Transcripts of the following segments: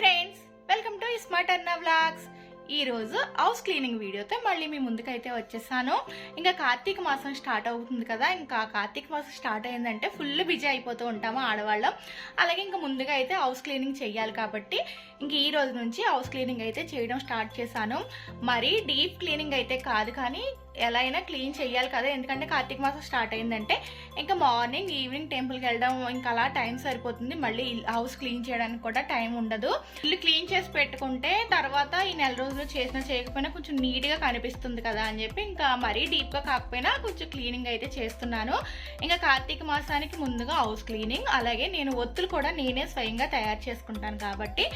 Friends welcome to smart అన్న vlogs ఈ రోజు హౌస్ క్లీనింగ్ వీడియోతో మళ్ళీ మీ ముందుకైతే వచ్చేసాను. ఇంకా కార్తీక మాసం స్టార్ట్ అవుతుంది కదా ఇంకా కార్తీక మాసం స్టార్ట్ అయిందంటే ఫుల్ బిజీ అయిపోతూ ఉంటాము ఆడవాళ్ళం. అలాగే ఇంకా ముందుగా అయితే హౌస్ క్లీనింగ్ చేయాలి కాబట్టి ఇంక ఈ రోజు నుంచి హౌస్ క్లీనింగ్ అయితే చేయడం స్టార్ట్ చేశాను. మరీ డీప్ క్లీనింగ్ అయితే కాదు కానీ ఎలా అయినా క్లీన్ చేయాలి కదా. ఎందుకంటే కార్తీక మాసం స్టార్ట్ అయిందంటే ఇంకా మార్నింగ్ ఈవినింగ్ టెంపుల్కి వెళ్ళడం ఇంకా అలా టైం సరిపోతుంది. మళ్ళీ హౌస్ క్లీన్ చేయడానికి కూడా టైం ఉండదు. ఇల్లు క్లీన్ చేసి పెట్టుకుంటే తర్వాత ఈ నెల రోజులు చేసినా చేయకపోయినా కొంచెం నీట్గా కనిపిస్తుంది కదా అని చెప్పి ఇంకా మరీ డీప్గా కాకపోయినా కొంచెం క్లీనింగ్ అయితే చేస్తున్నాను. ఇంకా కార్తీక మాసానికి ముందుగా హౌస్ క్లీనింగ్ అలాగే నేను ఒత్తులు కూడా నేనే స్వయంగా తయారు చేసుకుంటాను కాబట్టి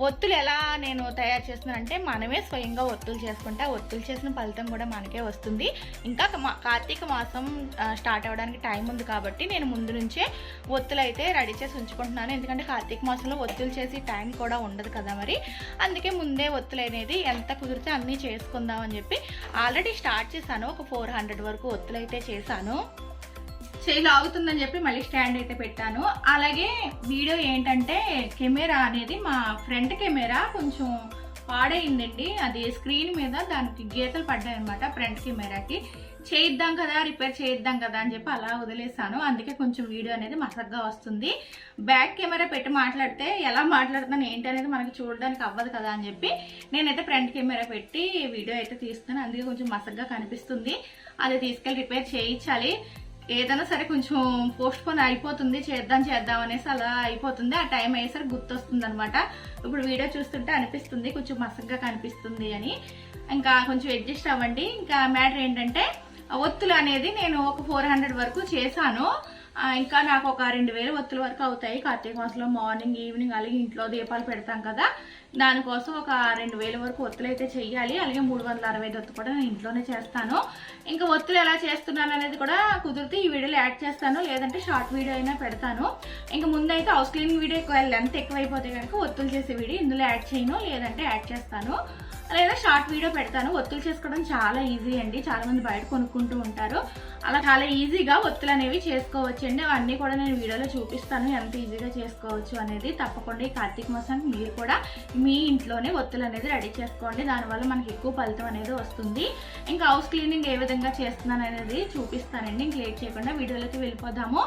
ఒత్తులు ఎలా నేను తయారు చేస్తున్నానంటే మనమే స్వయంగా ఒత్తులు చేసుకుంటే ఆ ఒత్తులు చేసిన ఫలితం కూడా మనకే వస్తుంది. ఇంకా మా- కార్తీక మాసం స్టార్ట్ అవ్వడానికి టైం ఉంది కాబట్టి నేను ముందు నుంచే ఒత్తులు అయితే రెడీ చేసి ఉంచుకుంటున్నాను. ఎందుకంటే కార్తీక మాసంలో ఒత్తులు చేసి టైం కూడా ఉండదు కదా మరి. అందుకే ముందే ఒత్తులు అనేది ఎంత కుదిరితే అన్నీ చేసుకుందాం అని చెప్పి ఆల్రెడీ స్టార్ట్ చేశాను. ఒక ఫోర్ హండ్రెడ్ వరకు ఒత్తులు అయితే చేశాను. చేయి లాగుతుందని చెప్పి మళ్ళీ స్టాండ్ అయితే పెట్టాను. అలాగే వీడియో ఏంటంటే కెమెరా అనేది మా ఫ్రంట్ కెమెరా కొంచెం పాడైందండి. అది స్క్రీన్ మీద దానికి గీతలు పడ్డాయి అనమాట ఫ్రంట్ కెమెరాకి. చేయిద్దాం కదా రిపేర్ చేయిద్దాం కదా అని చెప్పి అలా వదిలేసాను అందుకే కొంచెం వీడియో అనేది మసగ్గా వస్తుంది. బ్యాక్ కెమెరా పెట్టి మాట్లాడితే ఎలా మాట్లాడుతున్నాను ఏంటి అనేది మనకి చూడడానికి అవ్వదు కదా అని చెప్పి నేనైతే ఫ్రంట్ కెమెరా పెట్టి వీడియో అయితే తీస్తాను అందుకే కొంచెం మసగ్గా కనిపిస్తుంది. అది తీసుకెళ్ళి రిపేర్ చేయించాలి. ఏదైనా సరే కొంచెం పోస్ట్ పోన్ అయిపోతుంది చేద్దాం చేద్దాం అనేసి అలా అయిపోతుంది. ఆ టైం అయ్యేసరికి గుర్తొస్తుంది అనమాట ఇప్పుడు వీడియో చూస్తుంటే అనిపిస్తుంది కొంచెం మసగ్గా కనిపిస్తుంది అని. ఇంకా కొంచెం అడ్జస్ట్ అవ్వండి. ఇంకా మ్యాటర్ ఏంటంటే ఒత్తులు అనేది నేను ఒక ఫోర్ హండ్రెడ్ వరకు చేశాను. ఇంకా నాకు ఒక రెండు వేలు ఒత్తుల వరకు అవుతాయి. కార్తీక మాసంలో మార్నింగ్ ఈవినింగ్ అలాగే ఇంట్లో దీపాలు పెడతాం కదా. దానికోసం ఒక రెండు వేల వరకు ఒత్తులు అయితే చెయ్యాలి. అలాగే మూడు వందల అరవై ఐదు ఒత్తు కూడా నేను ఇంట్లోనే చేస్తాను. ఇంకా ఒత్తులు ఎలా చేస్తున్నాను అనేది కూడా కుదిరితే ఈ వీడియోలో యాడ్ చేస్తాను. లేదంటే షార్ట్ వీడియో అయినా పెడతాను. ఇంకా ముందైతే హౌస్ క్లీనింగ్ వీడియో ఎక్కువ లెంత్ ఎక్కువైపోతే కనుక ఒత్తులు చేసే వీడియో ఇందులో యాడ్ చేయను. లేదంటే యాడ్ చేస్తాను. లేదా షార్ట్ వీడియో పెడతాను. ఒత్తులు చేసుకోవడం చాలా ఈజీ అండి. చాలామంది బయట కొనుక్కుంటూ ఉంటారు. అలా చాలా ఈజీగా ఒత్తులు అనేవి చేసుకోవచ్చు అండి. అవన్నీ కూడా నేను వీడియోలో చూపిస్తాను. ఎంత ఈజీగా చేసుకోవచ్చు అనేది తప్పకుండా ఈ కార్తీక మాసానికి మీరు కూడా మీ ఇంట్లోనే ఒత్తులు అనేది రెడీ చేసుకోండి. దానివల్ల మనకి ఎక్కువ ఫలితం అనేది వస్తుంది. ఇంకా హౌస్ క్లీనింగ్ ఏ విధంగా చేస్తున్నాను అనేది చూపిస్తానండి. ఇంక లేట్ చేయకుండా వీడియోలోకి వెళ్ళిపోదాము.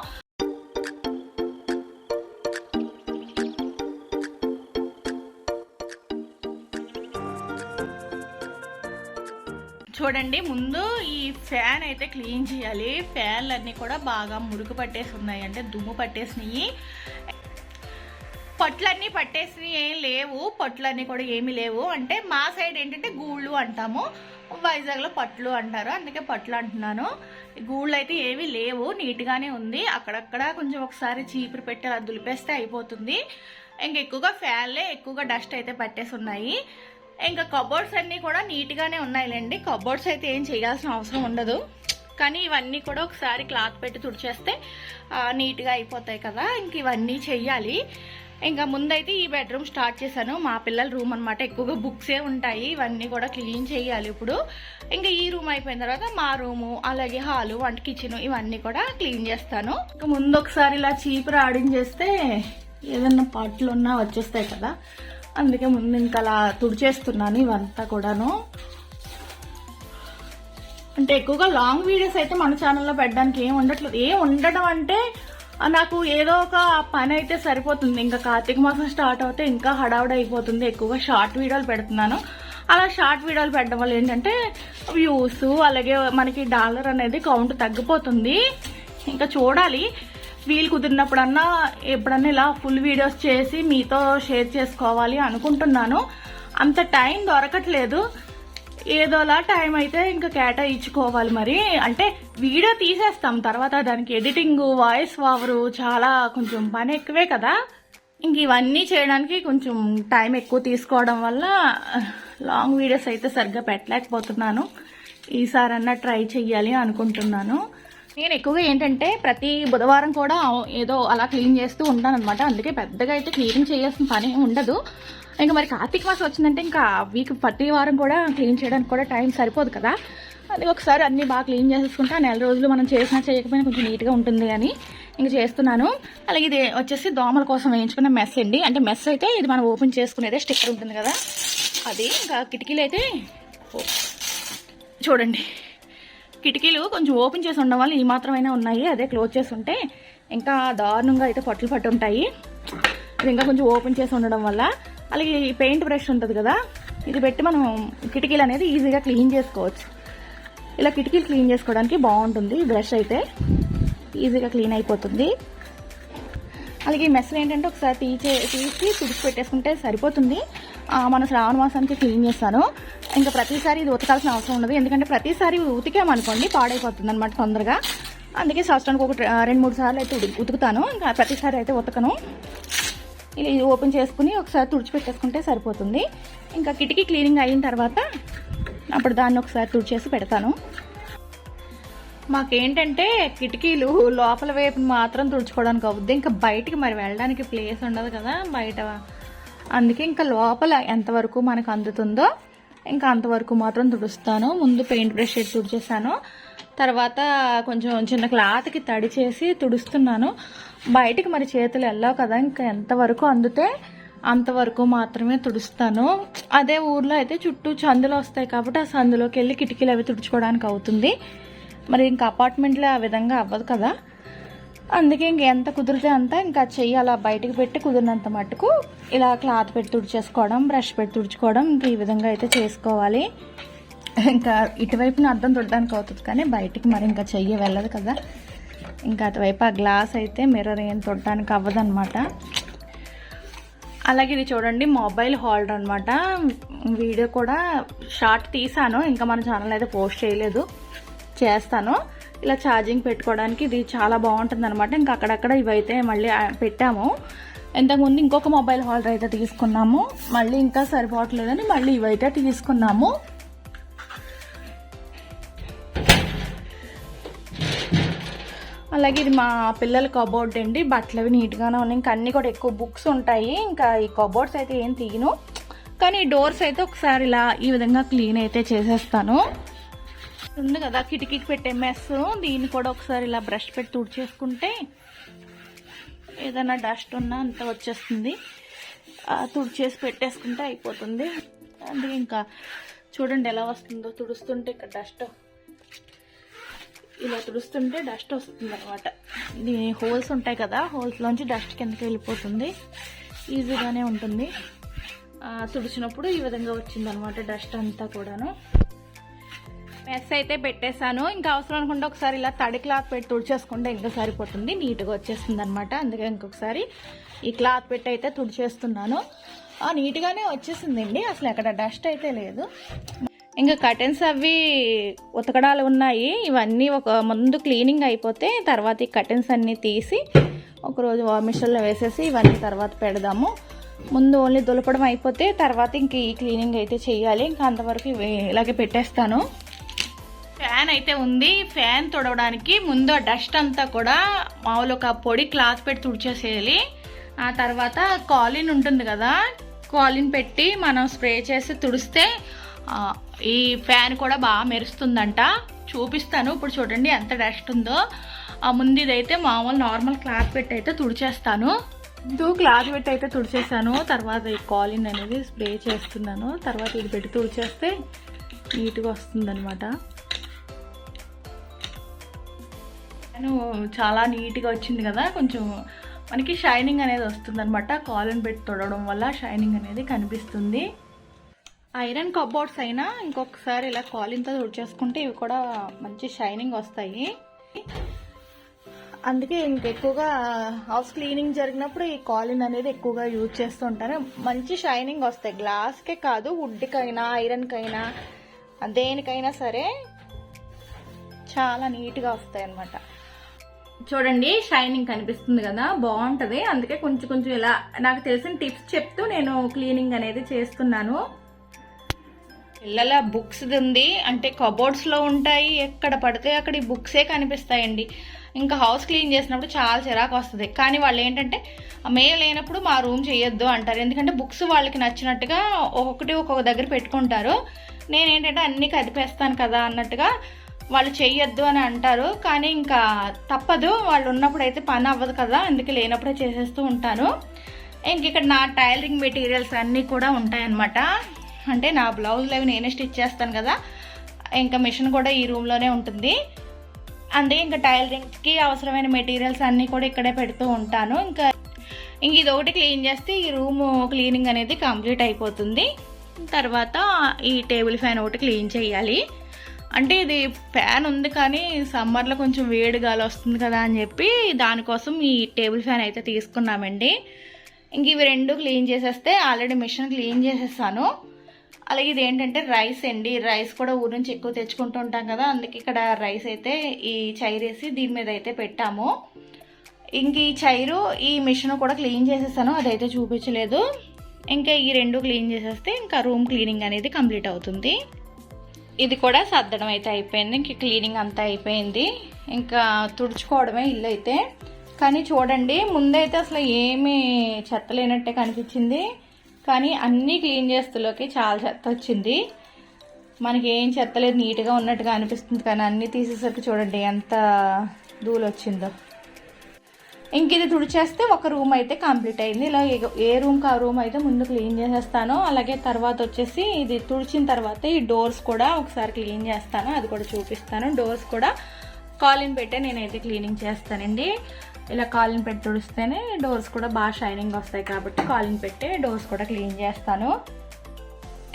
చూడండి ముందు ఈ ఫ్యాన్ అయితే క్లీన్ చేయాలి. ఫ్యాన్లు అన్నీ కూడా బాగా మురుగు పట్టేసి ఉన్నాయి. అంటే దుమ్ము పట్టేసినాయి. పొట్లన్నీ పట్టేసినవి ఏం లేవు పొట్లన్నీ కూడా ఏమీ లేవు. అంటే మా సైడ్ ఏంటంటే గూళ్ళు అంటాము. వైజాగ్లో పట్లు అంటారు. అందుకే పట్లు అంటున్నాను. గూళ్ళు అయితే ఏమీ లేవు. నీట్గానే ఉంది. అక్కడక్కడ కొంచెం ఒకసారి చీపురు పెట్టి అలా దులిపేస్తే అయిపోతుంది. ఇంక ఎక్కువగా ఫ్యాన్లే ఎక్కువగా డస్ట్ అయితే పట్టేసి ఉన్నాయి. ఇంకా కబోర్డ్స్ అన్నీ కూడా నీట్గానే ఉన్నాయిలేండి. కబోర్డ్స్ అయితే ఏం చేయాల్సిన అవసరం ఉండదు. కానీ ఇవన్నీ కూడా ఒకసారి క్లాత్ పెట్టి తుడిచేస్తే నీట్గా అయిపోతాయి కదా. ఇంక ఇవన్నీ చెయ్యాలి. ఇంకా ముందైతే ఈ బెడ్రూమ్ స్టార్ట్ చేశాను. మా పిల్లల రూమ్ అనమాట ఎక్కువగా బుక్సే ఉంటాయి. ఇవన్నీ కూడా క్లీన్ చేయాలి ఇప్పుడు. ఇంకా ఈ రూమ్ అయిపోయిన తర్వాత మా రూము అలాగే హాలు వంట కిచెన్ ఇవన్నీ కూడా క్లీన్ చేస్తాను. ఇంకా ముందు ఒకసారి ఇలా చీపురు ఆడించేస్తే ఏదన్నా పాటలు ఉన్నా వచ్చేస్తాయి కదా. అందుకే ముందు ఇంకా అలా తుడిచేస్తున్నాను ఇవంతా కూడాను. అంటే ఎక్కువగా లాంగ్ వీడియోస్ అయితే మన ఛానల్లో పెట్టడానికి ఏం ఉండట్లేదు. ఏం ఉండడం అంటే నాకు ఏదో ఒక పని అయితే సరిపోతుంది. ఇంకా కార్తీక మాసం స్టార్ట్ అవుతే ఇంకా హడావుడి అయిపోతుంది. ఎక్కువగా షార్ట్ వీడియోలు పెడుతున్నాను. అలా షార్ట్ వీడియోలు పెట్టడం వల్ల ఏంటంటే వ్యూస్ అలాగే మనకి డాలర్ అనేది కౌంట్ తగ్గిపోతుంది. ఇంకా చూడాలి. వీలు కుదిరినప్పుడన్నా ఎప్పుడన్నా ఇలా ఫుల్ వీడియోస్ చేసి మీతో షేర్ చేసుకోవాలి అనుకుంటున్నాను. అంత టైం దొరకట్లేదు. ఏదోలా టైం అయితే ఇంకా కేటాయించుకోవాలి మరి. అంటే వీడియో తీసేస్తాం తర్వాత దానికి ఎడిటింగ్ వాయిస్ ఓవరు చాలా కొంచెం పని ఎక్కువే కదా. ఇంక ఇవన్నీ చేయడానికి కొంచెం టైం ఎక్కువ తీసుకోవడం వల్ల లాంగ్ వీడియోస్ అయితే సరిగ్గా పెట్టలేకపోతున్నాను. ఈసారన్నా ట్రై చెయ్యాలి అనుకుంటున్నాను. నేను ఎక్కువగా ఏంటంటే ప్రతి బుధవారం కూడా ఏదో అలా క్లీన్ చేస్తూ ఉంటాను అనమాట అందుకే పెద్దగా అయితే క్లీన్ చేయాల్సిన పని ఉండదు. ఇంకా మరి కార్తీక మాసం వచ్చిందంటే ఇంకా వీక్ ప్రతి వారం కూడా క్లీన్ చేయడానికి కూడా టైం సరిపోదు కదా. అది ఒకసారి అన్ని బాగా క్లీన్ చేసేసుకుంటే ఆ నెల రోజులు మనం చేసినా చేయకపోయినా కొంచెం నీట్గా ఉంటుంది అని ఇంకా చేస్తున్నాను. అలాగే ఇది వచ్చేసి దోమల కోసం వేయించుకున్న మెస్ అండి. అంటే మెస్ అయితే ఇది మనం ఓపెన్ చేసుకునేదే స్టిక్కర్ ఉంటుంది కదా. అది ఇంకా కిటికీలు అయితే చూడండి. కిటికీలు కొంచెం ఓపెన్ చేసి ఉండడం వల్ల ఈ మాత్రమైనా ఉన్నాయి. అదే క్లోజ్ చేసి ఉంటే ఇంకా దారుణంగా అయితే పట్టులు పట్టు ఉంటాయి ఇంకా కొంచెం ఓపెన్ చేసి ఉండడం వల్ల అలాగే ఈ పెయింట్ బ్రష్ ఉంటుంది కదా ఇది పెట్టి మనం కిటికీలు అనేది ఈజీగా క్లీన్ చేసుకోవచ్చు. ఇలా కిటికీలు క్లీన్ చేసుకోవడానికి బాగుంటుంది ఈ బ్రష్ అయితే. ఈజీగా క్లీన్ అయిపోతుంది. అలాగే ఈ మెస్లు ఏంటంటే ఒకసారి తీసే తీసి తుడిచి పెట్టేసుకుంటే సరిపోతుంది. మన శ్రావణ మాసానికి క్లీన్ చేస్తాను. ఇంకా ప్రతిసారి ఇది ఉతకాల్సిన అవసరం ఉండదు. ఎందుకంటే ప్రతిసారి ఉతికామనుకోండి పాడైపోతుంది అనమాట తొందరగా. అందుకే సంవత్సరానికి ఒక రెండు మూడు సార్లు అయితే ఉతుకుతాను. ఇంకా ప్రతిసారి అయితే ఉతకను. ఇలా ఇది ఓపెన్ చేసుకుని ఒకసారి తుడిచిపెట్టేసుకుంటే సరిపోతుంది. ఇంకా కిటికీ క్లీనింగ్ అయిన తర్వాత అప్పుడు దాన్ని ఒకసారి తుడిచేసి పెడతాను. మాకేంటంటే కిటికీలు లోపల వైపు మాత్రం తుడుచుకోవడానికి అవుద్ది ఇంకా బయటికి మరి వెళ్ళడానికి ప్లేస్ ఉండదు కదా బయట. అందుకే ఇంకా లోపల ఎంతవరకు మనకు అందుతుందో ఇంకా అంతవరకు మాత్రం తుడుస్తాను. ముందు పెయింట్ బ్రష్ పెట్టి తుడిచేసాను తర్వాత కొంచెం చిన్న క్లాత్కి తడి చేసి తుడుస్తున్నాను. బయటికి మరి చేతులు వెళ్ళావు కదా ఇంకా ఎంతవరకు అందితే అంతవరకు మాత్రమే తుడుస్తాను. అదే ఊర్లో అయితే చుట్టూ చందులు వస్తాయి కాబట్టి ఆ సందులోకి వెళ్ళి కిటికీలు అవి తుడుచుకోవడానికి అవుతుంది. మరి ఇంకా అపార్ట్మెంట్లో ఆ విధంగా అవ్వదు కదా. అందుకే ఇంక ఎంత కుదిరితే అంత ఇంకా చెయ్యి అలా బయటకు పెట్టి కుదిరినంత మట్టుకు ఇలా క్లాత్ పెట్టి తుడిచేసుకోవడం బ్రష్ పెట్టి తుడుచుకోవడం ఇంక ఈ విధంగా అయితే చేసుకోవాలి. ఇంకా ఇటువైపున అర్థం తుడడానికి అవుతుంది కానీ బయటికి మరి ఇంకా చెయ్యి వెళ్ళదు కదా. ఇంకా అటువైపు ఆ గ్లాస్ అయితే మిర్రర్ ఏం తొట్టడానికి అవ్వదన్నమాట. అలాగే ఇది చూడండి మొబైల్ హోల్డర్ అనమాట వీడియో కూడా షార్ట్ తీసాను ఇంకా మన ఛానల్ అయితే పోస్ట్ చేయలేదు. చేస్తాను. ఇలా ఛార్జింగ్ పెట్టుకోవడానికి ఇది చాలా బాగుంటుంది అనమాట ఇంకా అక్కడక్కడ ఇవైతే మళ్ళీ పెట్టాము. ఇంతకుముందు ఇంకొక మొబైల్ హోల్డర్ అయితే తీసుకున్నాము. మళ్ళీ ఇంకా సరిపోవట్లేదని మళ్ళీ ఇవైతే తీసుకున్నాము. అలాగే ఇది మా పిల్లల కబోర్డ్ అండి. బట్టలు అవి నీట్గానే ఉన్నాయి. ఇంకా అన్నీ కూడా ఎక్కువ బుక్స్ ఉంటాయి. ఇంకా ఈ కబోర్డ్స్ అయితే ఏం తీయను. కానీ ఈ డోర్స్ అయితే ఒకసారి ఇలా ఈ విధంగా క్లీన్ అయితే చేసేస్తాను. ఉంది కదా కిటికీకి పెట్టే మెస్ దీన్ని కూడా ఒకసారి ఇలా బ్రష్ పెట్టి తుడిచేసుకుంటే ఏదైనా డస్ట్ ఉన్నా అంత వచ్చేస్తుంది. తుడిచేసి పెట్టేసుకుంటే అయిపోతుంది. అందుకే ఇంకా చూడండి ఎలా వస్తుందో. తుడుస్తుంటే ఇక్కడ డస్ట్ ఇలా తుడుస్తుంటే డస్ట్ వస్తుంది అనమాట ఇది హోల్స్ ఉంటాయి కదా హోల్స్లోంచి డస్ట్ కిందకి వెళ్ళిపోతుంది. ఈజీగానే ఉంటుంది. తుడిచినప్పుడు ఈ విధంగా వచ్చింది అనమాట డస్ట్ అంతా కూడాను. మెస్ అయితే పెట్టేశాను. ఇంకా అవసరం అనుకుంటే ఒకసారి ఇలా తడి క్లాత్ పెట్టి తుడిచేసుకుంటే ఇంకా సరిపోతుంది. నీట్గా వచ్చేస్తుంది అనమాట అందుకే ఇంకొకసారి ఈ క్లాత్ పెట్టి అయితే తుడిచేస్తున్నాను. నీట్గానే వచ్చేసిందండి. అసలు ఎక్కడ డస్ట్ అయితే లేదు. ఇంకా కర్టెన్స్ అవి ఉతకడాలు ఉన్నాయి. ఇవన్నీ ఒక ముందు క్లీనింగ్ అయిపోతే తర్వాత ఈ కర్టెన్స్ అన్నీ తీసి ఒకరోజు మిషన్లో వేసేసి ఇవన్నీ తర్వాత పెడదాము. ముందు ఓన్లీ దులపడం అయిపోతే తర్వాత ఇంక ఈ క్లీనింగ్ అయితే చేయాలి. ఇంకా అంతవరకు ఇవి ఇలాగే పెట్టేస్తాను. ఫ్యాన్ అయితే ఉంది. ఫ్యాన్ తుడవడానికి ముందు ఆ డస్ట్ అంతా కూడా మామూలు ఒక పొడి క్లాత్ పెట్టి తుడిచేసేయాలి. ఆ తర్వాత కాలిన్ ఉంటుంది కదా కాలిన్ పెట్టి మనం స్ప్రే చేసి తుడిస్తే ఈ ఫ్యాన్ కూడా బాగా మెరుస్తుందంట. చూపిస్తాను. ఇప్పుడు చూడండి ఎంత డస్ట్ ఉందో. ఆ ముందు ఇదైతే మామూలు నార్మల్ క్లాత్ పెట్టి అయితే తుడిచేస్తాను. ముందు క్లాత్ పెట్టి అయితే తుడిచేసాను తర్వాత ఈ కాలిన్ అనేది స్ప్రే చేస్తున్నాను. తర్వాత ఇది పెట్టి తుడిచేస్తే నీట్గా వస్తుందన్నమాట. నేను చాలా నీట్గా వచ్చింది కదా. కొంచెం మనకి షైనింగ్ అనేది వస్తుందనమాట కాలిన్ పెట్టి తొడవడం వల్ల షైనింగ్ అనేది కనిపిస్తుంది. ఐరన్ కబోర్డ్స్ అయినా ఇంకొకసారి ఇలా కాలిన్తో తుడిచేసుకుంటే ఇవి కూడా మంచి షైనింగ్ వస్తాయి. అందుకే ఇంకెక్కువగా హౌస్ క్లీనింగ్ జరిగినప్పుడు ఈ కాలిన్ అనేది ఎక్కువగా యూజ్ చేస్తూ ఉంటారు. మంచి షైనింగ్ వస్తాయి. గ్లాస్కే కాదు వుడ్కైనా ఐరన్కైనా దేనికైనా సరే చాలా నీట్గా వస్తాయి అన్నమాట. చూడండి షైనింగ్ కనిపిస్తుంది కదా బాగుంటుంది అందుకే కొంచెం కొంచెం ఇలా నాకు తెలిసిన టిప్స్ చెప్తూ నేను క్లీనింగ్ అనేది చేస్తున్నాను. పిల్లల బుక్స్ ఉంది అంటే కబోర్డ్స్లో ఉంటాయి ఎక్కడ పడితే అక్కడ ఈ బుక్సే కనిపిస్తాయండి. ఇంకా హౌస్ క్లీన్ చేసినప్పుడు చాలా చిరాకు వస్తుంది. కానీ వాళ్ళు ఏంటంటే మేము లేనప్పుడు మా రూమ్ చేయొద్దు అంటారు. ఎందుకంటే బుక్స్ వాళ్ళకి నచ్చినట్టుగా ఒక్కొక్కటి ఒక్కొక్క దగ్గర పెట్టుకుంటారు. నేనేంటంటే అన్నీ కదిపేస్తాను కదా అన్నట్టుగా వాళ్ళు చేయొద్దు అని అంటారు. కానీ ఇంకా తప్పదు. వాళ్ళు ఉన్నప్పుడు అయితే పని అవ్వదు కదా. అందుకే లేనప్పుడే చేసేస్తూ ఉంటాను. ఇంక ఇక్కడ నా టైలరింగ్ మెటీరియల్స్ అన్నీ కూడా ఉంటాయన్నమాట. అంటే నా బ్లౌజ్లు అవి నేనే స్టిచ్ చేస్తాను కదా ఇంకా మిషన్ కూడా ఈ రూమ్లోనే ఉంటుంది. అందుకే ఇంకా టైలరింగ్కి అవసరమైన మెటీరియల్స్ అన్నీ కూడా ఇక్కడే పెడుతూ ఉంటాను. ఇంకా ఇంక ఇది ఒకటి క్లీన్ చేస్తే ఈ రూమ్ క్లీనింగ్ అనేది కంప్లీట్ అయిపోతుంది. తర్వాత ఈ టేబుల్ ఫ్యాన్ ఒకటి క్లీన్ చేయాలి. అంటే ఇది ఫ్యాన్ ఉంది కానీ సమ్మర్లో కొంచెం వేడి గాలి వస్తుంది కదా అని చెప్పి దానికోసం ఈ టేబుల్ ఫ్యాన్ అయితే తీసుకున్నామండి. ఇంక ఇవి రెండు క్లీన్ చేసేస్తే ఆల్రెడీ మిషన్ క్లీన్ చేసేస్తాను అలాగే ఇది ఏంటంటే రైస్ అండి. రైస్ కూడా ఊరు నుంచి ఎక్కువ తెచ్చుకుంటూ ఉంటాం కదా. అందుకే ఇక్కడ రైస్ అయితే ఈ చైరేసి దీని మీద అయితే పెట్టాము. ఇంక ఈ చైరు ఈ మిషన్ కూడా క్లీన్ చేసేసాను. అదైతే చూపించలేదు. ఇంకా ఈ రెండు క్లీన్ చేసేస్తే ఇంకా రూమ్ క్లీనింగ్ అనేది కంప్లీట్ అవుతుంది. ఇది కూడా సర్దడం అయితే అయిపోయింది. ఇంక క్లీనింగ్ అంతా అయిపోయింది. ఇంకా తుడుచుకోవడమే ఇల్లు అయితే. కానీ చూడండి ముందైతే అసలు ఏమీ చెత్త లేనట్టే కనిపించింది. కానీ అన్నీ క్లీన్ చేస్తులోకి చాలా చెత్త వచ్చింది. మనకి ఏం చెత్త లేదు నీట్గా ఉన్నట్టుగా అనిపిస్తుంది కానీ అన్నీ తీసేసరికి చూడండి ఎంత ధూళి వచ్చిందో. ఇంక ఇది తుడిచేస్తే ఒక రూమ్ అయితే కంప్లీట్ అయింది. ఇలా ఏ- ఏ రూమ్కి ఆ రూమ్ అయితే ముందు క్లీన్ చేసేస్తాను అలాగే తర్వాత వచ్చేసి ఇది తుడిచిన తర్వాత ఈ డోర్స్ కూడా ఒకసారి క్లీన్ చేస్తాను. అది కూడా చూపిస్తాను. డోర్స్ కూడా కాలిన్ పెట్టే నేనైతే క్లీనింగ్ చేస్తానండి. ఇలా కాలిన్ పెట్టి తుడిస్తేనే డోర్స్ కూడా బాగా షైనింగ్ వస్తాయి కాబట్టి కాలిన్ పెట్టే డోర్స్ కూడా క్లీన్ చేస్తాను.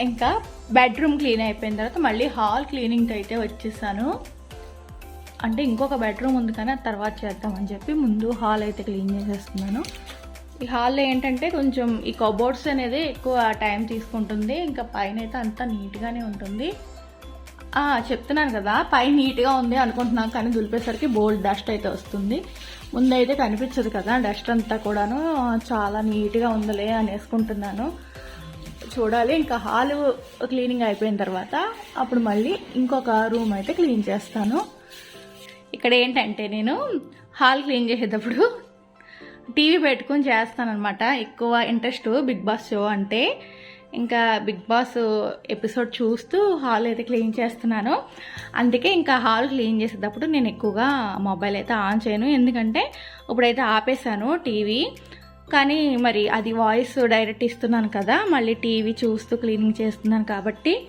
ఇంకా బెడ్రూమ్ క్లీన్ అయిపోయిన తర్వాత మళ్ళీ హాల్ క్లీనింగ్ అయితే వచ్చేసాను. అంటే ఇంకొక బెడ్రూమ్ ఉంది కానీ అది తర్వాత చేద్దామని చెప్పి ముందు హాల్ అయితే క్లీన్ చేసేస్తున్నాను. ఈ హాల్లో ఏంటంటే కొంచెం ఈ కబోర్డ్స్ అనేది ఎక్కువ టైం తీసుకుంటుంది. ఇంకా పైన అయితే అంతా నీట్గానే ఉంటుంది. చెప్తున్నాను కదా పైన నీట్గా ఉంది అనుకుంటున్నాను కానీ దులిపేసరికి బోల్డ్ డస్ట్ అయితే వస్తుంది. ముందైతే కనిపించదు కదా డస్ట్ అంతా కూడాను చాలా నీట్గా ఉందిలే అనేసుకుంటున్నాను. వేసుకుంటున్నాను చూడాలి ఇంకా హాలు క్లీనింగ్ అయిపోయిన తర్వాత అప్పుడు మళ్ళీ ఇంకొక రూమ్ అయితే క్లీన్ చేస్తాను. ఇక్కడ ఏంటంటే నేను హాల్ క్లీన్ చేసేటప్పుడు టీవీ పెట్టుకొని చేస్తానన్నమాట. ఎక్కువ ఇంట్రెస్ట్ బిగ్ బాస్ షో అంటే ఇంకా బిగ్ బాస్ ఎపిసోడ్ చూస్తూ హాల్ అయితే క్లీన్ చేస్తున్నాను. అందుకే ఇంకా హాల్ క్లీన్ చేసేటప్పుడు నేను ఎక్కువగా మొబైల్ అయితే ఆన్ చేయను. ఎందుకంటే ఇప్పుడైతే ఆపేసాను టీవీ. కానీ మరి అది వాయిస్ డైరెక్ట్ ఇస్తున్నాను కదా మళ్ళీ టీవీ చూస్తూ క్లీనింగ్ చేస్తున్నాను కాబట్టి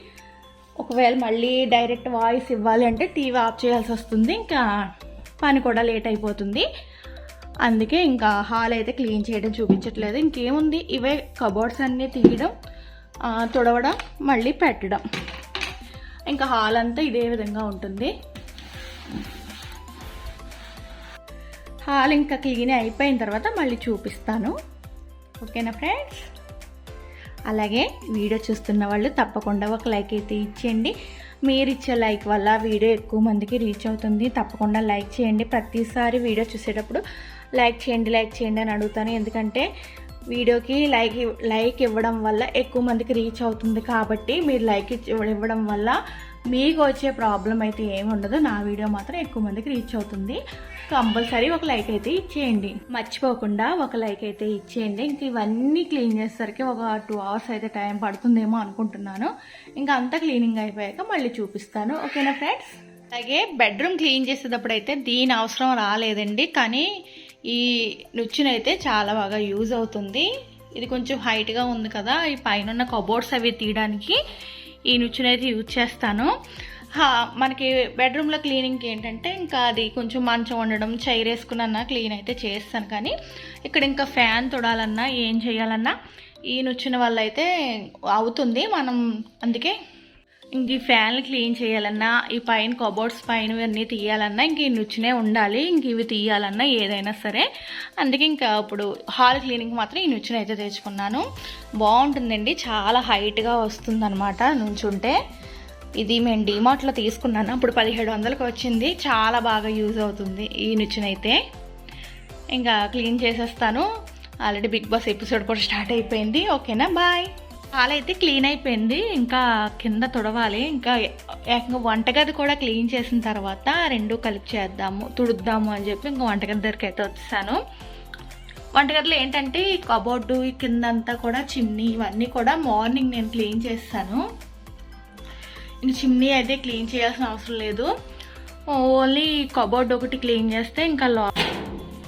ఒకవేళ మళ్ళీ డైరెక్ట్ వాయిస్ ఇవ్వాలి అంటే టీవీ ఆఫ్ చేయాల్సి వస్తుంది. ఇంకా పని కూడా లేట్ అయిపోతుంది. అందుకే ఇంకా హాల్ అయితే క్లీన్ చేయడం చూపించట్లేదు. ఇంకేముంది? ఇవే కబోర్డ్స్ అన్నీ తీయడం. తుడవడం మళ్ళీ పెట్టడం. ఇంకా హాల్ అంతా ఇదే విధంగా ఉంటుంది. హాల్ ఇంకా క్లీన్ అయిపోయిన తర్వాత మళ్ళీ చూపిస్తాను. ఓకేనా ఫ్రెండ్స్? అలాగే వీడియో చూస్తున్న వాళ్ళు తప్పకుండా ఒక లైక్ అయితే ఇచ్చేయండి. మీరు ఇచ్చే లైక్ వల్ల వీడియో ఎక్కువ మందికి రీచ్ అవుతుంది. తప్పకుండా లైక్ చేయండి. ప్రతిసారి వీడియో చూసేటప్పుడు లైక్ చేయండి లైక్ చేయండి అని అడుగుతాను. ఎందుకంటే వీడియోకి లైక్ లైక్ ఇవ్వడం వల్ల ఎక్కువ మందికి రీచ్ అవుతుంది కాబట్టి మీరు లైక్ ఇచ్చి- ఇవ్వడం వల్ల మీకు వచ్చే ప్రాబ్లం అయితే ఏమి ఉండదు. నా వీడియో మాత్రం ఎక్కువ మందికి రీచ్ అవుతుంది. కంపల్సరీ ఒక లైక్ అయితే ఇచ్చేయండి. మర్చిపోకుండా ఒక లైక్ అయితే ఇచ్చేయండి. ఇంక ఇవన్నీ క్లీన్ చేసేసరికి ఒక టూ అవర్స్ అయితే టైం పడుతుందేమో అనుకుంటున్నాను. ఇంకా అంతా క్లీనింగ్ అయిపోయాక మళ్ళీ చూపిస్తాను. ఓకేనా ఫ్రెండ్స్? అలాగే బెడ్రూమ్ క్లీన్ చేసేటప్పుడు అయితే దీని అవసరం రాలేదండి. కానీ ఈ నుచ్చునైతే చాలా బాగా యూజ్ అవుతుంది. ఇది కొంచెం హైట్గా ఉంది కదా ఈ పైన ఉన్న కబోర్డ్స్ అవి తీయడానికి ఈ నుచ్చునైతే యూజ్ చేస్తాను. మనకి బెడ్రూమ్లో క్లీనింగ్కి ఏంటంటే ఇంకా అది కొంచెం మంచం ఉండడం చైర్ వేసుకున్నా క్లీన్ అయితే చేస్తాను. కానీ ఇక్కడ ఇంకా ఫ్యాన్ తొడాలన్నా ఏం చేయాలన్నా ఈ నుచ్చిన వల్ల అయితే అవుతుంది. మనం అందుకే ఇంక ఈ ఫ్యాన్లు క్లీన్ చేయాలన్నా ఈ పైన కబోర్డ్స్ పైన ఇవన్నీ తీయాలన్నా ఇంక ఈ నుచ్చినే ఉండాలి ఇంక ఇవి తీయాలన్నా ఏదైనా సరే. అందుకే ఇంకా ఇప్పుడు హాల్ క్లీనింగ్ మాత్రం ఈ నుచ్చిన అయితే తెచ్చుకున్నాను. బాగుంటుందండి చాలా హైట్గా వస్తుంది అనమాట నుంచుంటే. ఇది మేము డీమార్ట్లో తీసుకున్నాను అప్పుడు పదిహేడు వందలకు వచ్చింది చాలా బాగా యూజ్ అవుతుంది ఈ నుచ్చినైతే. ఇంకా క్లీన్ చేసేస్తాను. ఆల్రెడీ బిగ్ బాస్ ఎపిసోడ్ కూడా స్టార్ట్ అయిపోయింది ఓకేనా? బాయ్. పాలైతే అయితే క్లీన్ అయిపోయింది. ఇంకా కింద తుడవాలి. ఇంకా ఏకంగా వంటగది కూడా క్లీన్ చేసిన తర్వాత రెండు కలిపి చేద్దాము తుడుద్దాము అని చెప్పి ఇంకా వంటగది దగ్గరికి అయితే వచ్చేసాను. వంటగదిలో ఏంటంటే ఈ కబోర్డు ఈ కిందంతా కూడా చిమ్నీ ఇవన్నీ కూడా మార్నింగ్ నేను క్లీన్ చేస్తాను. ఇంక చిమ్నీ అయితే క్లీన్ చేయాల్సిన అవసరం లేదు. ఓన్లీ కబోర్డ్ ఒకటి క్లీన్ చేస్తే ఇంకా లో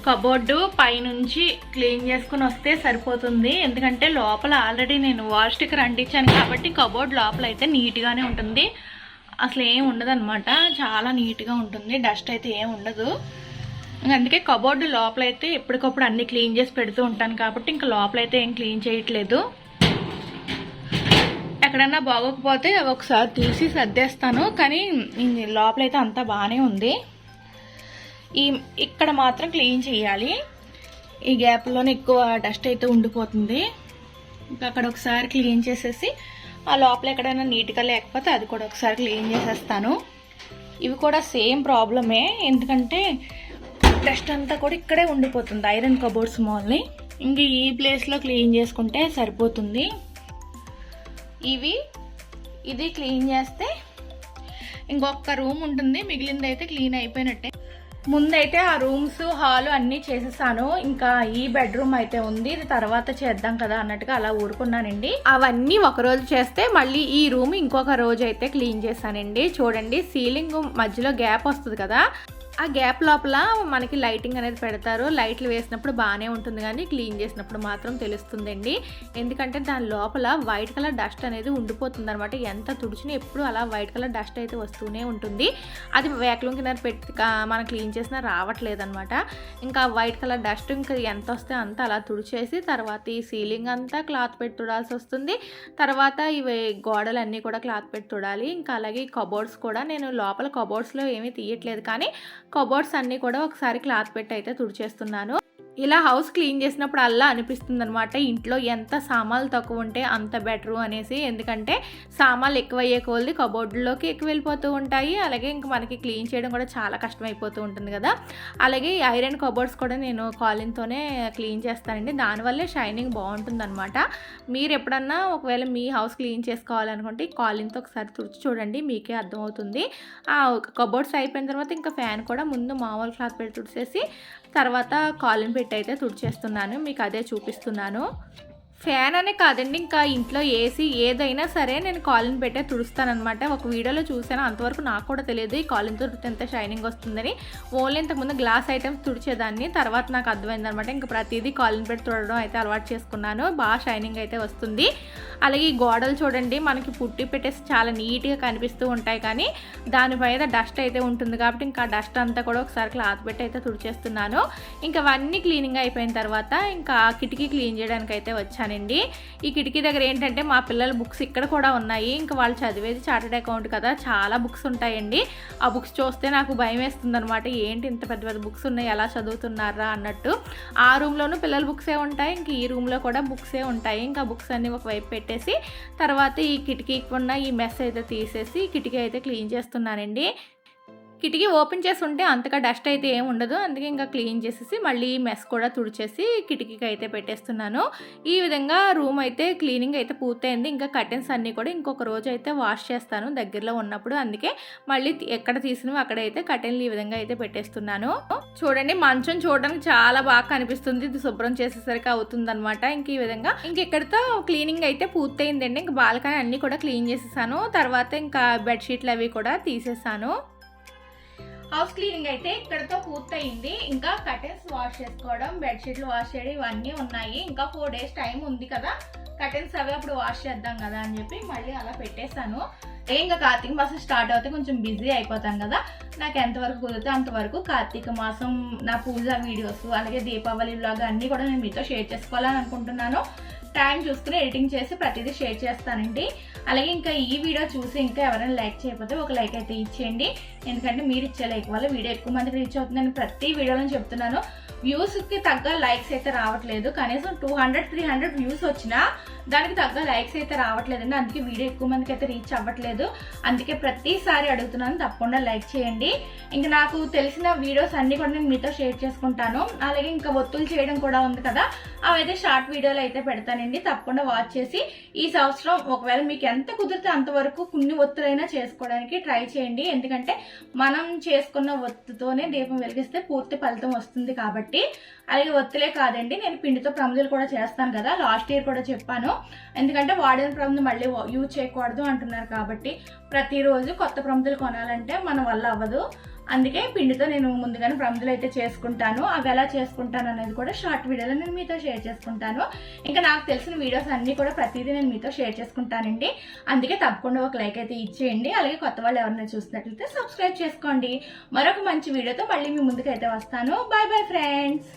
కబోర్డు పైనుంచి క్లీన్ చేసుకుని వస్తే సరిపోతుంది. ఎందుకంటే లోపల ఆల్రెడీ నేను వాల్ స్టిక్కర్ అంటించాను కాబట్టి కబోర్డ్ లోపల అయితే నీట్గానే ఉంటుంది. అసలు ఏం ఉండదు అనమాట చాలా నీట్గా ఉంటుంది. డస్ట్ అయితే ఏం ఉండదు. అందుకే కబోర్డు లోపల అయితే ఎప్పటికప్పుడు అన్ని క్లీన్ చేసి పెడుతూ ఉంటాను కాబట్టి ఇంకా లోపల అయితే ఏం క్లీన్ చేయట్లేదు. ఎక్కడన్నా బాగోకపోతే ఒకసారి తీసి సర్దేస్తాను. కానీ లోపలైతే అంతా బాగానే ఉంది. ఈ ఇక్కడ మాత్రం క్లీన్ చేయాలి. ఈ గ్యాప్లోనే ఎక్కువ డస్ట్ అయితే ఉండిపోతుంది. ఇంకా అక్కడ ఒకసారి క్లీన్ చేసేసి ఆ లోపల ఎక్కడైనా నీట్గా లేకపోతే అది కూడా ఒకసారి క్లీన్ చేసేస్తాను. ఇవి కూడా సేమ్ ప్రాబ్లమే ఎందుకంటే డస్ట్ అంతా కూడా ఇక్కడే ఉండిపోతుంది ఐరన్ కబోర్డ్స్ మాల్ని. ఇంక ఈ ప్లేస్లో క్లీన్ చేసుకుంటే సరిపోతుంది. ఇవి ఇది క్లీన్ చేస్తే ఇంకొక రూమ్ ఉంటుంది మిగిలిందైతే క్లీన్ అయిపోయినట్టే. ముందైతే ఆ రూమ్స్ హాల్ అన్నీ చేసేసాను. ఇంకా ఈ బెడ్రూమ్ అయితే ఉంది. ఇది తర్వాత చేద్దాం కదా అన్నట్టుగా అలా ఊరుకున్నానండి. అవన్నీ ఒక రోజు చేస్తే మళ్ళీ ఈ రూమ్ ఇంకొక రోజు అయితే క్లీన్ చేశానండి. చూడండి సీలింగ్ మధ్యలో గ్యాప్ వస్తుంది కదా. ఆ గ్యాప్ లోపల మనకి లైటింగ్ అనేది పెడతారు. లైట్లు వేసినప్పుడు బాగానే ఉంటుంది కానీ క్లీన్ చేసినప్పుడు మాత్రం తెలుస్తుందండి. ఎందుకంటే దాని లోపల వైట్ కలర్ డస్ట్ అనేది ఉండిపోతుంది అనమాట ఎంత తుడిచినా ఎప్పుడు అలా వైట్ కలర్ డస్ట్ అయితే వస్తూనే ఉంటుంది. అది వేకలం కింద పెట్టి మనం క్లీన్ చేసినా రావట్లేదు అనమాట ఇంకా వైట్ కలర్ డస్ట్ ఇంకా ఎంత వస్తే అంత అలా తుడిచేసి తర్వాత ఈ సీలింగ్ అంతా క్లాత్ పెట్టి తుడాల్సి వస్తుంది. తర్వాత ఇవి గోడలన్నీ కూడా క్లాత్ పెట్టి తుడాలి. ఇంకా అలాగే కబోర్డ్స్ కూడా నేను లోపల కబోర్డ్స్లో ఏమీ తీయట్లేదు కానీ కబోర్డ్స్ అన్నీ కూడా ఒకసారి క్లాత్ పెట్టి అయితే తుడిచేస్తున్నాను. ఇలా హౌస్ క్లీన్ చేసినప్పుడు అల్లా అనిపిస్తుంది అనమాట ఇంట్లో ఎంత సామాన్లు తక్కువ ఉంటే అంత బెటరు అనేసి. ఎందుకంటే సామాన్లు ఎక్కువ అయ్యే కొలది కబోర్డులోకి ఎక్కువ వెళ్ళిపోతూ ఉంటాయి. అలాగే ఇంకా మనకి క్లీన్ చేయడం కూడా చాలా కష్టమైపోతూ ఉంటుంది కదా. అలాగే ఈ ఐరన్ కబోర్డ్స్ కూడా నేను కాలిన్తోనే క్లీన్ చేస్తానండి. దానివల్లే షైనింగ్ బాగుంటుంది అనమాట మీరు ఎప్పుడన్నా ఒకవేళ మీ హౌస్ క్లీన్ చేసుకోవాలనుకుంటే ఈ కాలిన్తో ఒకసారి తుడిచి చూడండి. మీకే అర్థమవుతుంది. ఆ కబోర్డ్స్ అయిపోయిన తర్వాత ఇంకా ఫ్యాన్ కూడా ముందు మామూలు క్లాత్ పెట్టి తుడిచేసి తర్వాత కాలిన్ పెట్టి అయితే తుడిచేస్తున్నాను మీకు అదే చూపిస్తున్నాను. ఫ్యాన్ అనే కాదండి ఇంకా ఇంట్లో ఏసీ ఏదైనా సరే నేను కాలిన్ పెట్టే తుడుస్తానమాట ఒక వీడియోలో చూసాను అంతవరకు నాకు కూడా తెలియదు ఈ కాలిన్ తుడితే ఎంత షైనింగ్ వస్తుందని. ఓన్లీ ఇంతకుముందు గ్లాస్ ఐటమ్స్ తుడిచేదాన్ని తర్వాత నాకు అర్థమైంది అనమాట ఇంకా ప్రతిదీ కాలిన్ పెట్టి తుడడం అయితే అలవాటు చేసుకున్నాను బాగా షైనింగ్ అయితే వస్తుంది. అలాగే ఈ గోడలు చూడండి మనకి పుట్టి పెట్టేసి చాలా నీట్గా కనిపిస్తూ ఉంటాయి కానీ దానిపైన డస్ట్ అయితే ఉంటుంది కాబట్టి ఇంకా డస్ట్ అంతా కూడా ఒకసారి క్లాత్ పెట్టి అయితే తుడిచేస్తున్నాను. ఇంకా అవన్నీ క్లీనింగ్ అయిపోయిన తర్వాత ఇంకా కిటికీ క్లీన్ చేయడానికి అయితే వచ్చాను. వచ్చానండి ఈ కిటికీ దగ్గర ఏంటంటే మా పిల్లల బుక్స్ ఇక్కడ కూడా ఉన్నాయి. ఇంకా వాళ్ళు చదివేది చార్టెడ్ అకౌంట్ కదా చాలా బుక్స్ ఉంటాయండి. ఆ బుక్స్ చూస్తే నాకు భయం వేస్తుంది అనమాట ఏంటి ఇంత పెద్ద పెద్ద బుక్స్ ఉన్నాయి? ఎలా చదువుతున్నారా? అన్నట్టు. ఆ రూమ్లోనూ పిల్లల బుక్సే ఉంటాయి. ఇంక ఈ రూమ్లో కూడా బుక్సే ఉంటాయి. ఇంకా బుక్స్ అన్నీ ఒకవైపు పెట్టేసి తర్వాత ఈ కిటికీకి ఉన్న ఈ మెస్ అయితే తీసేసి కిటికీ అయితే క్లీన్ చేస్తున్నానండి. కిటికీ ఓపెన్ చేసి ఉంటే అంతగా డస్ట్ అయితే ఏం ఉండదు. అందుకే ఇంకా క్లీన్ చేసేసి మళ్ళీ మెస్ కూడా తుడిచేసి కిటికీకి అయితే పెట్టేస్తున్నాను. ఈ విధంగా రూమ్ అయితే క్లీనింగ్ అయితే పూర్తయింది. ఇంకా కర్టెన్స్ అన్నీ కూడా ఇంకొక రోజు అయితే వాష్ చేస్తాను దగ్గరలో ఉన్నప్పుడు. అందుకే మళ్ళీ ఎక్కడ తీసినవి అక్కడైతే కర్టెన్లు ఈ విధంగా అయితే పెట్టేస్తున్నాను. చూడండి మంచం చూడడానికి చాలా బాగా కనిపిస్తుంది. ఇది శుభ్రం చేసేసరికి అవుతుందనమాట ఇంక ఈ విధంగా ఇంక ఇక్కడితో క్లీనింగ్ అయితే పూర్తయిందండి. ఇంక బాల్కనీ అన్నీ కూడా క్లీన్ చేసేసాను. తర్వాత ఇంకా బెడ్షీట్లు అవి కూడా తీసేసాను. హౌస్ క్లీనింగ్ అయితే ఇక్కడతో పూర్తయింది. ఇంకా కర్టెన్స్ వాష్ చేసుకోవడం బెడ్షీట్లు వాష్ చేయడం ఇవన్నీ ఉన్నాయి. ఇంకా ఫోర్ డేస్ టైం ఉంది కదా. కర్టెన్స్ అవి అప్పుడు వాష్ చేద్దాం కదా అని చెప్పి మళ్ళీ అలా పెట్టేశాను. ఇంకా కార్తీక మాసం స్టార్ట్ అవుతే కొంచెం బిజీ అయిపోతాం కదా. నాకు ఎంతవరకు కుదిరితే అంతవరకు కార్తీక మాసం నా పూజ వీడియోస్ అలాగే దీపావళి వ్లాగ్ అన్నీ కూడా నేను మీతో షేర్ చేసుకోవాలని అనుకుంటున్నాను. టైం చూసుకుని ఎడిటింగ్ చేసి ప్రతిదీ షేర్ చేస్తానండి. అలాగే ఇంకా ఈ వీడియో చూసి ఇంకా ఎవరైనా లైక్ చేయకపోతే ఒక లైక్ అయితే ఇచ్చేయండి. ఎందుకంటే మీరు ఇచ్చే లైక్ వల్ల వీడియో ఎక్కువ మందికి రీచ్ అవుతుందని ప్రతి వీడియోలో చెప్తున్నాను. వ్యూస్కి తగ్గ లైక్స్ అయితే రావట్లేదు. కనీసం two hundred three hundred views వచ్చినా దానికి తగ్గ లైక్స్ అయితే రావట్లేదండి. అందుకే వీడియో ఎక్కువ మందికి అయితే రీచ్ అవ్వట్లేదు. అందుకే ప్రతిసారి అడుగుతున్నాను తప్పకుండా లైక్ చేయండి. ఇంకా నాకు తెలిసిన వీడియోస్ అన్ని కూడా నేను మీతో షేర్ చేసుకుంటాను. అలాగే ఇంకా ఒత్తులు చేయడం కూడా ఉంది కదా అవైతే షార్ట్ వీడియోలు అయితే పెడతానండి. తప్పకుండా వాచ్ చేసి ఈ సంవత్సరం ఒకవేళ మీకు ఎంత కుదిరితే అంతవరకు కొన్ని ఒత్తులైనా చేసుకోవడానికి ట్రై చేయండి. ఎందుకంటే మనం చేసుకున్న ఒత్తుతోనే దీపం వెలిగిస్తే పూర్తి ఫలితం వస్తుంది కాబట్టి అలాగే ఒత్తులే కాదండి. నేను పిండితో ప్రమిదలు కూడా చేస్తాను కదా. లాస్ట్ ఇయర్ కూడా చెప్పాను. ఎందుకంటే వాడిన ప్రమిద మళ్ళీ యూజ్ చేయకూడదు అంటున్నారు కాబట్టి ప్రతిరోజు కొత్త ప్రమిదలు కొనాలంటే మన వల్ల అవ్వదు. అందుకే పిండితో నేను ముందుగానే ప్రమిదలు అయితే చేసుకుంటాను. అవి ఎలా చేసుకుంటాను అనేది కూడా షార్ట్ వీడియోలో నేను మీతో షేర్ చేసుకుంటాను. ఇంకా నాకు తెలిసిన వీడియోస్ అన్నీ కూడా ప్రతిదీ నేను మీతో షేర్ చేసుకుంటానండి. అందుకే తప్పకుండా ఒక లైక్ అయితే ఇచ్చేయండి. అలాగే కొత్త వాళ్ళు ఎవరైనా చూసినట్లయితే సబ్స్క్రైబ్ చేసుకోండి. మరొక మంచి వీడియోతో మళ్ళీ మీ ముందుకైతే వస్తాను. Bye bye friends